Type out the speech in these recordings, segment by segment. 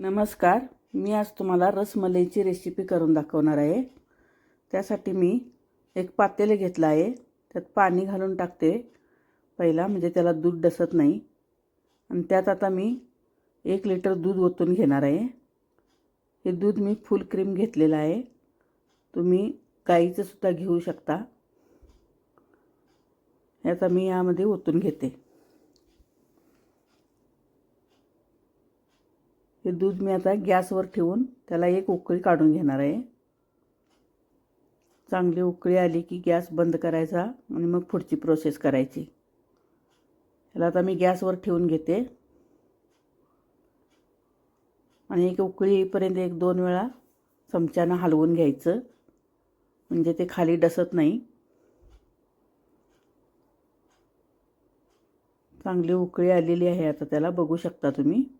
नमस्कार. मी आज तुम्हाला रसमलईची रेसिपी करून दाखवणार आहे. त्यासाठी मी एक पातेले घेतलं आहे. त्यात पाणी घालून टाकते. पहिला म्हणजे त्याला दूध डसत नाही. आणि त्यात आता मी एक लिटर दूध ओतून घेणार आहे. हे दूध मी फुल क्रीम घेतलेलं आहे. तुम्ही गाईचं सुद्धा घेऊ शकता. हे आता मी यामध्ये ओतून घेते. हे दूध मी आता गॅसवर ठेवून त्याला एक उकळी काढून घेणार आहे. चांगली उकळी आली की गॅस बंद करायचा आणि मग पुढची प्रोसेस करायची. ह्याला आता मी गॅसवर ठेवून घेते. आणि एक उकळी येईपर्यंत एक दोन वेळा चमच्यानं हलवून घ्यायचं. म्हणजे ते खाली डसत नाही. चांगली उकळी आलेली आहे आता त्याला बघू शकता तुम्ही.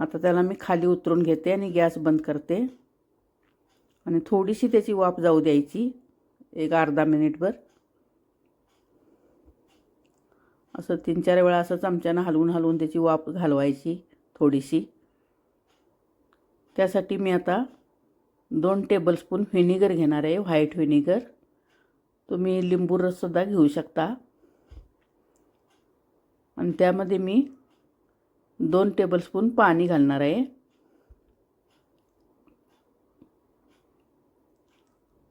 आता त्याला मी खाली उतरून घेते आणि गॅस बंद करते. आणि थोडीशी त्याची वाफ जाऊ द्यायची एक अर्धा मिनिटभर. असं तीन चार वेळा असं चमच्यानं हलवून हलवून त्याची वाफ घालवायची थोडीशी. त्यासाठी मी आता दोन टेबलस्पून व्हिनेगर घेणार आहे व्हाईट व्हिनेगर तुम्ही लिंबू रससुद्धा घेऊ शकता. आणि त्यामध्ये मी दोन टेबलस्पून पाणी घालणार आहे.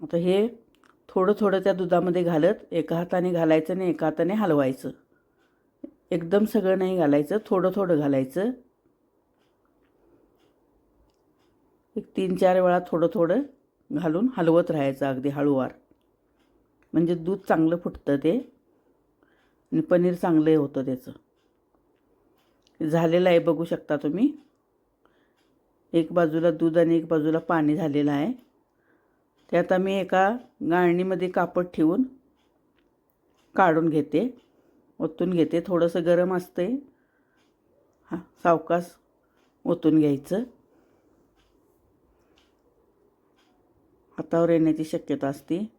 आता हे थोडं थोडं त्या दुधामध्ये घालत एका हाताने घालायचं आणि एका हाताने हलवायचं. एकदम सगळं नाही घालायचं थोडं थोडं घालायचं. एक तीन चार वेळा थोडं थोडं घालून हलवत राहायचं अगदी हळूवार. म्हणजे दूध चांगलं फुटतं ते आणि पनीर चांगलं होतं त्याचं. झालेलं आहे बघू शकता तुम्ही. एक बाजूला दूध आणि एक बाजूला पाणी झालेलं आहे. ते आता मी एका गाळणीमध्ये कापड ठेवून काढून घेते ओतून घेते. थोडंसं गरम असते हा सावकास ओतून घ्यायचं. हातावर येण्याची शक्यता असते.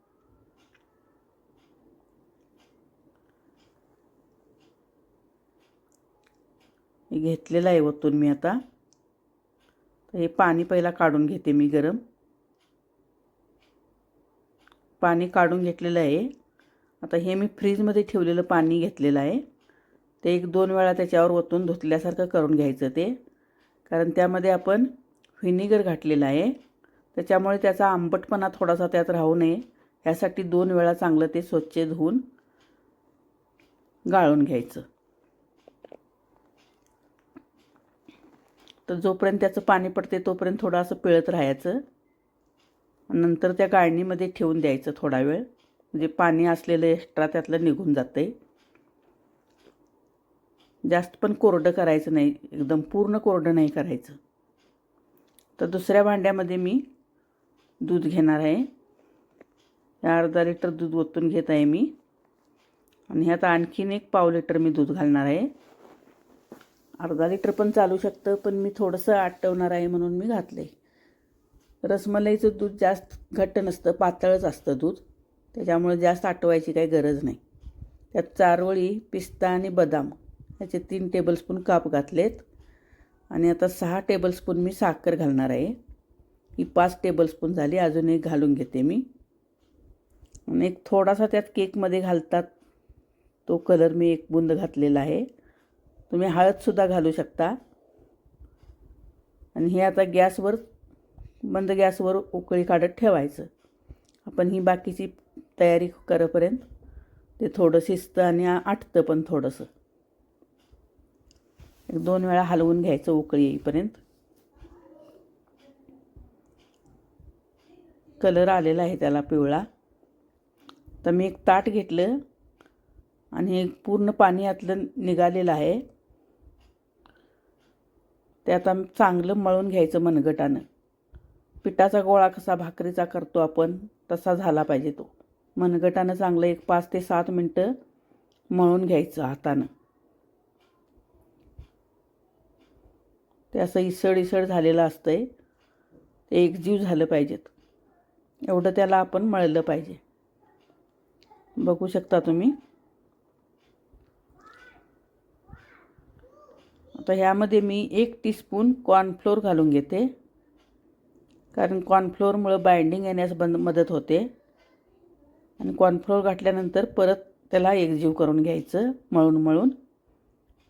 घेतलेलं आहे ओतून मी आता. तर हे पाणी पहिला काढून घेते मी गरम. पाणी काढून घेतलेलं आहे. आता हे मी फ्रीजमध्ये ठेवलेलं पाणी घेतलेलं आहे. ते एक दोन वेळा त्याच्यावर ओतून धुतल्यासारखं करून घ्यायचं ते. कारण त्यामध्ये आपण व्हिनेगर घातलेलं आहे. त्याच्यामुळे त्याचा आंबटपणा थोडासा त्यात राहू नये. ह्यासाठी दोन वेळा चांगलं ते स्वच्छ धुवून गाळून घ्यायचं. तर जोपर्यंत त्याचं पाणी पडते तोपर्यंत थोडं असं पिळत राहायचं. नंतर त्या गाळणीमध्ये ठेवून द्यायचं थोडा वेळ. म्हणजे पाणी असलेलं एक्स्ट्रा त्यातलं निघून जातं आहे जास्त पण कोरडं करायचं नाही. एकदम पूर्ण कोरडं नाही करायचं. तर दुसऱ्या भांड्यामध्ये मी दूध घेणार आहे. या अर्धा लिटर दूध ओतून घेत आहे मी. आणि ह्यात आणखीन एक पाव लिटर मी दूध घालणार आहे. अर्धा लिटर पण चालू शकतं पण मी थोडंसं आटवणार आहे म्हणून मी घातलं आहे रसमलाईचं दूध जास्त घट्ट नसतं पातळच असतं दूध. त्याच्यामुळे जास्त आटवायची काही गरज नाही. त्यात चारोळी पिस्ता आणि बदाम ह्याचे तीन टेबलस्पून काप घातलेत. आणि आता सहा टेबलस्पून मी साखर घालणार आहे. ही पाच टेबलस्पून झाली अजून एक घालून घेते मी. आणि एक थोडासा त्यात केकमध्ये घालतात. तो कलर मी एक बुंद घातलेला आहे. तुम्ही हळदसुद्धा घालू शकता. आणि हे आता गॅसवर बंद गॅसवर उकळी काढत ठेवायचं. आपण ही बाकीची तयारी करेपर्यंत ते थोडं शिजतं आणि आटतं पण थोडंसं. एक दोन वेळा हलवून घ्यायचं उकळी येईपर्यंत. कलर आलेला आहे त्याला पिवळा. तर मी एक ताट घेतलं आणि एक पूर्ण पाणी यातलं निघालेलं आहे. ते आता चांगलं मळून घ्यायचं मनगटानं. पिठाचा गोळा कसा भाकरीचा करतो आपण तसा झाला पाहिजे तो. मनगटानं चांगलं एक पाच ते सात मिनटं मळून घ्यायचं हातानं. ते असं इसळ इसळ झालेलं आहे ते एकजीव झालं पाहिजेत. एवढं त्याला आपण मळलं पाहिजे. बघू शकता तुम्ही. आता ह्यामध्ये मी एक टीस्पून कॉर्नफ्लोअर घालून घेते. कारण कॉर्नफ्लोअरमुळं बाइंडिंग येण्यास बंद मदत होते. आणि कॉर्नफ्लोअर घातल्यानंतर परत त्याला एकजीव करून घ्यायचं मळून मळून.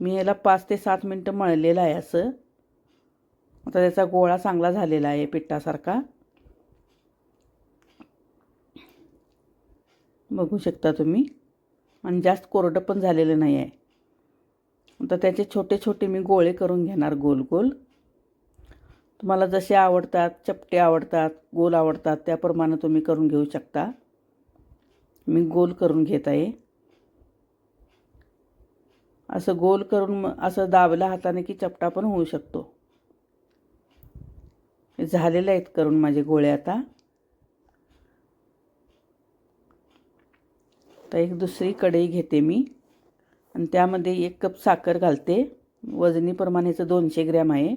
मी याला पाच ते सात मिनटं मळलेलं आहे असं. आता त्याचा गोळा चांगला झालेला आहे पिठासारखा. बघू शकता तुम्ही. आणि जास्त कोरडं पण झालेलं नाही आहे. आता त्याचे छोटे छोटे मी गोळे करून घेणार गोल गोल. तुम्हाला जसे आवडतात चपटे आवडतात गोल आवडतात त्याप्रमाणे तुम्ही करून घेऊ शकता. मी गोल करून घेत आहे. असं गोल करून असं दाबल्या हाताने की चपटा पण होऊ शकतो. झालेले आहेत करून माझे गोळे आता. तर एक दुसरी कढई घेते मी. आणि त्यामध्ये एक कप साखर घालते. वजनीप्रमाणेचं दोनशे ग्रॅम आहे.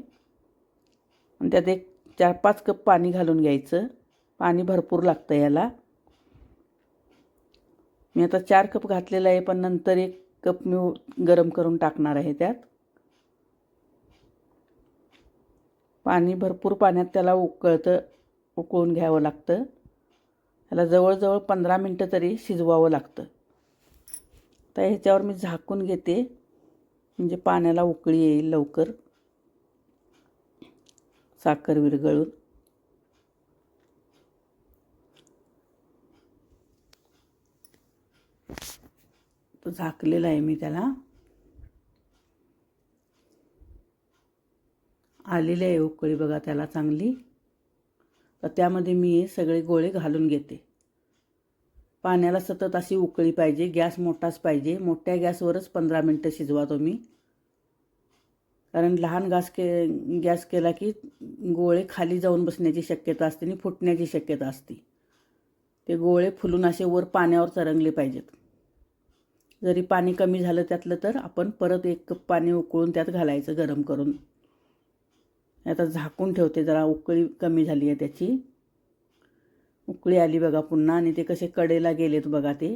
आणि त्यात एक चार पाच कप पाणी घालून घ्यायचं. पाणी भरपूर लागतं याला. मी आता चार कप घातलेलं आहे पण नंतर एक कप मी गरम करून टाकणार आहे त्यात. पाणी भरपूर पाण्यात त्याला उकळतं उकळून घ्यावं लागतं. त्याला जवळजवळ पंधरा मिनटं तरी शिजवावं लागतं. तर ह्याच्यावर मी झाकून घेते. म्हणजे पाण्याला उकळी येईल लवकर. साखर विरघळून. तो झाकलेला आहे मी त्याला. आलेली आहे उकळी बघा त्याला चांगली. तर त्यामध्ये मी सगळे गोळे घालून घेते. पाण्याला सतत अशी उकळी पाहिजे गॅस मोठाच पाहिजे. मोठ्या गॅसवरच पंधरा मिनटं शिजवा तुम्ही. कारण लहान गॅस के गॅस केला की गोळे खाली जाऊन बसण्याची शक्यता असते आणि फुटण्याची शक्यता असते. ते गोळे फुलून असे वर पाण्यावर तरंगले पाहिजेत. जरी पाणी कमी झालं त्यातलं तर आपण परत एक कप पाणी उकळून त्यात घालायचं गरम करून. आता झाकून ठेवते जरा उकळी कमी झाली आहे त्याची. उकळी आली बघा पुन्हा आणि ते कसे कडेला गेलेत बघा ते.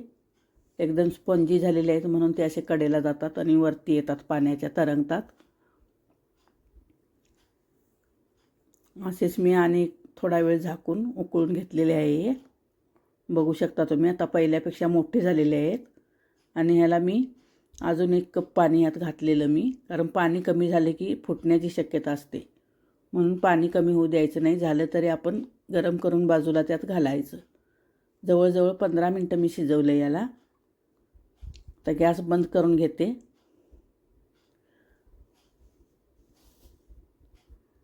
एकदम स्पंजी झालेले आहेत म्हणून ते असे कडेला जातात आणि वरती येतात पाण्याच्या तरंगतात. असेच मी आणि थोडा वेळ झाकून उकळून घेतलेले आहे. बघू शकता तुम्ही आता पहिल्यापेक्षा मोठे झालेले आहेत. आणि ह्याला मी अजून एक कप पाणी यात घातलेलं मी कारण पाणी कमी झाले की फुटण्याची शक्यता असते. म्हणून पाणी कमी होऊ द्यायचं नाही. झालं तरी आपण गरम करून बाजूला त्यात घालायचं. जवळजवळ पंधरा मिनटं मी शिजवलं याला. तर गॅस बंद करून घेते.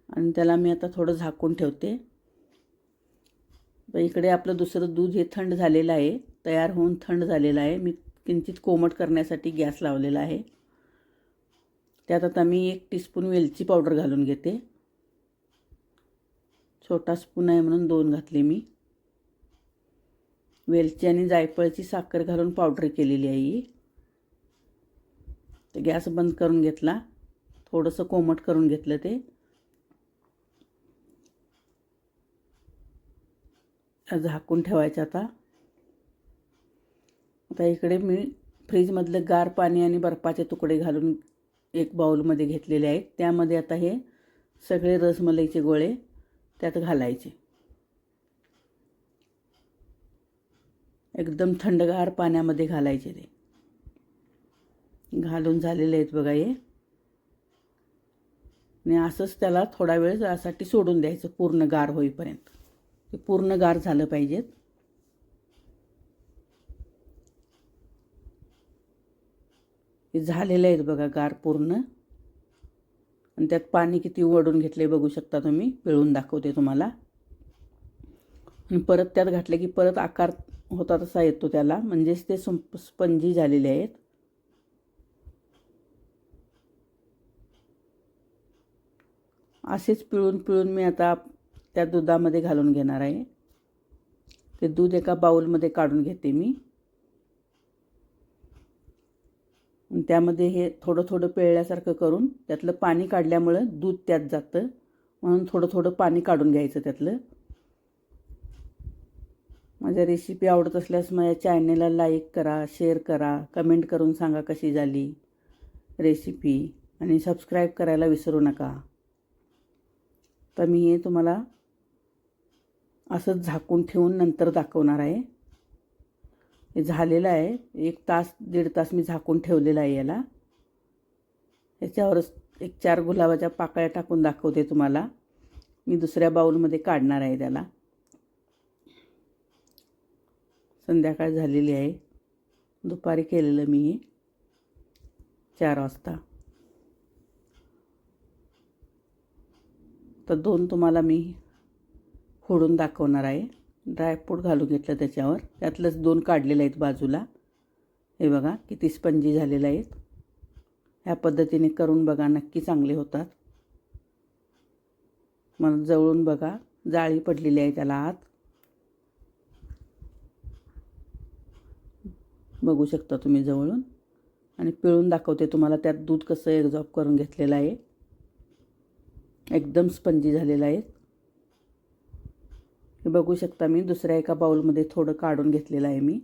आणि त्याला मी आता थोडं झाकून ठेवते. तर इकडे आपलं दुसरं दूध हे थंड झालेलं आहे. तयार होऊन थंड झालेलं आहे. मी किंचित कोमट करण्यासाठी गॅस लावलेला आहे. त्यात आता मी एक टीस्पून वेलची पावडर घालून घेते. छोटा स्पून आहे म्हणून दोन घातले मी. वेलची आणि जायफळची साखर घालून पावडर केलेली आहे ही. तर गॅस बंद करून घेतला. थोडंसं कोमट करून घेतलं ते. झाकून ठेवायचं आता. आता इकडे मी फ्रीजमधलं गार पाणी आणि बर्फाचे तुकडे घालून एक बाऊलमध्ये घेतलेले आहेत. त्यामध्ये आता हे सगळे रसमलाईचे गोळे. त्यात घालायचे. एकदम थंडगार पाण्यामध्ये घालायचे ते. घालून झालेले आहेत बघा हे. आणि असंच त्याला थोडा वेळ यासाठी सोडून द्यायचं पूर्ण गार होईपर्यंत. ते पूर्ण गार झालं पाहिजेत. हे झालेले आहेत बघा गार पूर्ण. आणि त्यात पाणी किती वडून घेतले बघू शकता तुम्ही. पिळून दाखवते तुम्हाला. आणि परत त्यात घातले की परत आकार होता तसा येतो त्याला. म्हणजेच ते सुंप स्पंजी झालेले आहेत. असेच पिळून पिळून मी आता त्या दुधामध्ये घालून घेणार आहे. ते दूध एका बाऊलमध्ये काढून घेते मी. त्यामध्ये हे थोडं थोडं पिळल्यासारखं करून त्यातलं पाणी काढल्यामुळं दूध त्यात जातं. म्हणून थोडं थोडं पाणी काढून घ्यायचं त्यातलं. माझ्या रेसिपी आवडत असल्यास माझ्या चॅनलला लाईक करा शेअर करा कमेंट करून सांगा कशी झाली रेसिपी आणि सबस्क्राईब करायला विसरू नका. तर मी हे तुम्हाला असंच झाकून ठेवून नंतर दाखवणार आहे. हे झालेलं आहे. एक तास दीड तास मी झाकून ठेवलेलं आहे याला. याच्यावरच एक चार गुलाबाच्या पाकळ्या टाकून दाखवते तुम्हाला. मी दुसऱ्या बाऊलमध्ये काढणार आहे त्याला. संध्याकाळ झालेली आहे. दुपारी केलेलं मी हे. चार वाजता. तर दोन तुम्हाला मी फोडून दाखवणार आहे. ड्रायफ्रूट घालून घेतलं त्याच्यावर. त्यातलंच दोन काढलेले आहेत बाजूला. हे बघा किती स्पंजी झालेले आहेत. ह्या पद्धतीने करून बघा नक्की चांगले होतात. मग जवळून बघा जाळी पडलेली आहे त्याला आत. बघू शकता तुम्ही जवळून. आणि पिळून दाखवते तुम्हाला त्यात दूध कसं एक्झॉर्ब करून घेतलेलं आहे. एकदम स्पंजी झालेलं आहे. बघू शकता मी दुसऱ्या एका बाउलमध्ये थोडं काढून घेतलेलं आहे मी.